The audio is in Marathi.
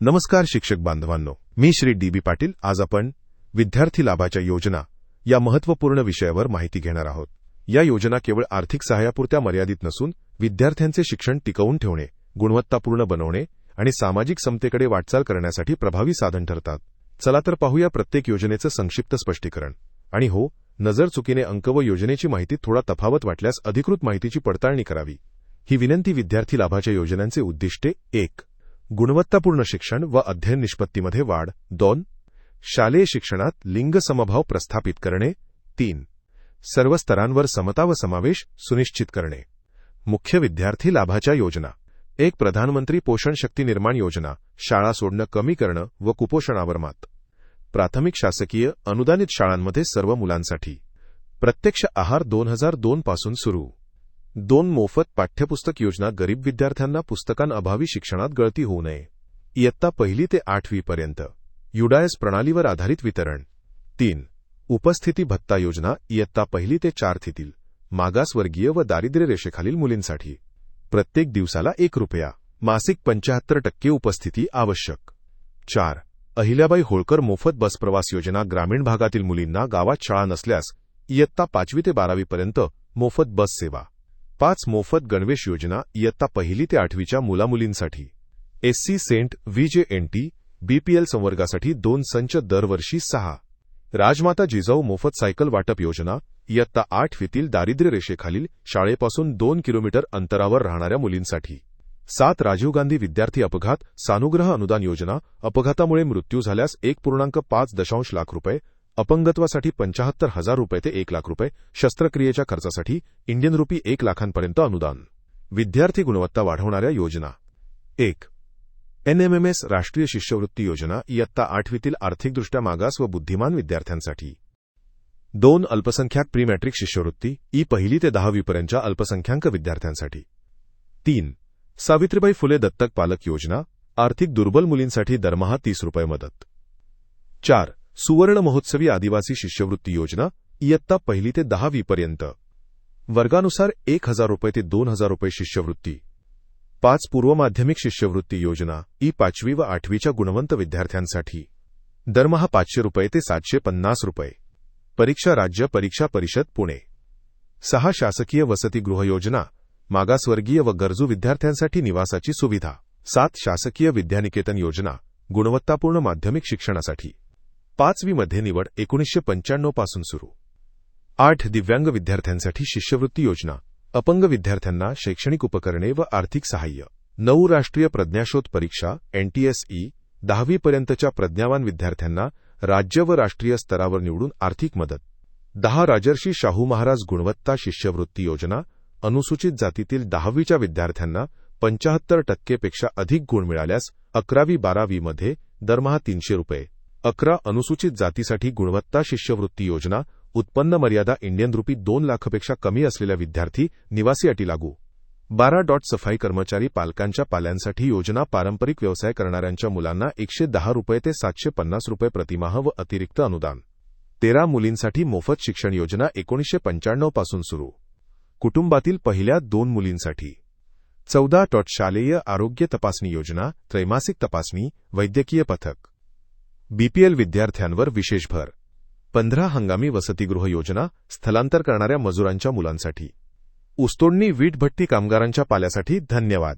नमस्कार शिक्षक बांधवांनो. मी श्री डी बी पाटील. आज आपण विद्यार्थी लाभाच्या योजना या महत्त्वपूर्ण विषयावर माहिती घेणार आहोत. या योजना केवळ आर्थिक सहाय्यापुरत्या मर्यादित नसून विद्यार्थ्यांचे शिक्षण टिकवून ठेवणे गुणवत्तापूर्ण बनवणे आणि सामाजिक समतेकडे वाटचाल करण्यासाठी प्रभावी साधन ठरतात. चला तर पाहूया प्रत्येक योजनेचं संक्षिप्त स्पष्टीकरण. आणि हो नजर चुकीने अंक व योजनेची माहिती थोडा तफावत वाटल्यास अधिकृत माहितीची पडताळणी करावी. ही विनंती विद्यार्थी लाभाच्या योजनांचे उद्दिष्टे एक. गुणवत्तापूर्ण शिक्षण व अध्ययन निष्पत्तीमध्ये वाढ. दोन शालेय शिक्षणात लिंग समभाव प्रस्थापित करणे. तीन सर्व स्तरांवर समता व समावेश सुनिश्चित करणे. मुख्य विद्यार्थी लाभाच्या योजना. एक प्रधानमंत्री पोषण शक्ती निर्माण योजना. शाळा सोडणं कमी करणं व कुपोषणावर मात. प्राथमिक शासकीय अनुदानित शाळांमध्ये सर्व मुलांसाठी. प्रत्यक्ष आहार दोन हजार दोन पासून सुरू. दोन मोफत पाठ्यपुस्तक योजना गरीब विद्यार्थ्यांना पुस्तकांअभावी शिक्षणात गळती होऊ नये. इयत्ता पहिली ते आठवीपर्यंत युडायस प्रणालीवर आधारित वितरण. तीन. उपस्थिती भत्ता योजना इयत्ता पहिली ते चारथीतील मागासवर्गीय व दारिद्र्य रेषेखालील मुलींसाठी. प्रत्येक दिवसाला एक रुपया. मासिक पंचाहत्तर टक्के उपस्थिती आवश्यक. चार. अहिल्याबाई होळकर मोफत बस प्रवास योजना ग्रामीण भागातील मुलींना गावात शाळा नसल्यास इयत्ता पाचवी ते बारावीपर्यंत मोफत बस सेवा. पाच मोफत गणवेश योजना इयत्ता पहिली ते आठवीच्या मुलामुलींसाठी. एससी सेंट व्हीजेएनटी बीपीएल संवर्गासाठी दोन संच दरवर्षी सहा. राजमाता जिजाऊ मोफत सायकल वाटप योजना इयत्ता आठवीतील दारिद्र्य रेषेखालील शाळेपासून दोन किलोमीटर अंतरावर राहणाऱ्या मुलींसाठी. सात राजीव गांधी विद्यार्थी अपघात सानुग्रह अनुदान योजना अपघातामुळे मृत्यू झाल्यास एक पूर्णांक पाच दशांश लाख रुपये अपंगत्वासाठी पंचाहत्तर हजार रुपये ते एक लाख रुपये शस्त्रक्रियेच्या खर्चासाठी इंडियन रुपी एक लाखांपर्यंत अनुदान. विद्यार्थी गुणवत्ता वाढवणाऱ्या योजना. एक. एनएमएमएस राष्ट्रीय शिष्यवृत्ती योजना इयत्ता आठवीतील आर्थिकदृष्ट्या मागास व बुद्धिमान विद्यार्थ्यांसाठी. दोन. अल्पसंख्याक प्री मॅट्रिक शिष्यवृत्ती ई पहिली ते दहावीपर्यंतच्या अल्पसंख्याक विद्यार्थ्यांसाठी. तीन. सावित्रीबाई फुले दत्तक पालक योजना आर्थिक दुर्बल मुलींसाठी दरमहा तीस रुपये मदत. चार. सुवर्ण महोत्सवी आदिवासी शिष्यवृत्ती योजना इयत्ता पहिली ते दहावीपर्यंत वर्गानुसार एक हजार रुपये ते दोन हजार रुपये शिष्यवृत्ती. पाच पूर्व माध्यमिक शिष्यवृत्ती योजना ई पाचवी व आठवीच्या गुणवंत विद्यार्थ्यांसाठी. दरमहा पाचशे रुपये ते सातशे पन्नास रुपये. परीक्षा राज्य परीक्षा परिषद पुणे. सहा शासकीय वसतिगृह योजना मागासवर्गीय व गरजू विद्यार्थ्यांसाठी निवासाची सुविधा. सात शासकीय विद्यानिकेतन योजना गुणवत्तापूर्ण माध्यमिक शिक्षणासाठी. पाचवी मध्ये निवड एकोणीसशे पंच्याण्णवपासून सुरू. आठ दिव्यांग विद्यार्थ्यांसाठी शिष्यवृत्ती योजना अपंग विद्यार्थ्यांना शैक्षणिक उपकरणे व आर्थिक सहाय्य नऊ राष्ट्रीय प्रज्ञाशोध परीक्षा एनटीएसई दहावीपर्यंतच्या प्रज्ञावान विद्यार्थ्यांना राज्य व राष्ट्रीय स्तरावर निवडून आर्थिक मदत दहा राजर्षी शाहू महाराज गुणवत्ता शिष्यवृत्ती योजना अनुसूचित जातीतील दहावीच्या विद्यार्थ्यांना पंचाहत्तर टक्केपेक्षा अधिक गुण मिळाल्यास अकरावी बारावीमध्ये दरमहा तीनशे रुपये अकरा अनुसूचित जातीसाठी गुणवत्ता शिष्यवृत्ती योजना उत्पन्न मर्यादा इंडियन रुपी दोन लाखपेक्षा कमी असलेल्या विद्यार्थी निवासी अटी लागू. बारा डॉट सफाई कर्मचारी पालकांच्या पाल्यांसाठी योजना पारंपरिक व्यवसाय करणाऱ्यांच्या मुलांना एकशे दहा रुपये ते सातशे पन्नास रुपये प्रतिमाह व अतिरिक्त अनुदान. तेरा मुलींसाठी मोफत शिक्षण योजना एकोणीसशे पंच्याण्णवपासून सुरू. कुटुंबातील पहिल्या दोन मुलींसाठी. चौदा डॉट शालेय आरोग्य तपासणी योजना त्रैमासिक तपासणी वैद्यकीय पथक. बीपीएल विद्यार्थ्यांवर विशेष भर. पंधरा हंगामी वसतिगृह योजना स्थलांतर करणाऱ्या मजुरांच्या मुलांसाठी. ऊसतोडणी वीटभट्टी कामगारांच्या पाल्यासाठी धन्यवाद.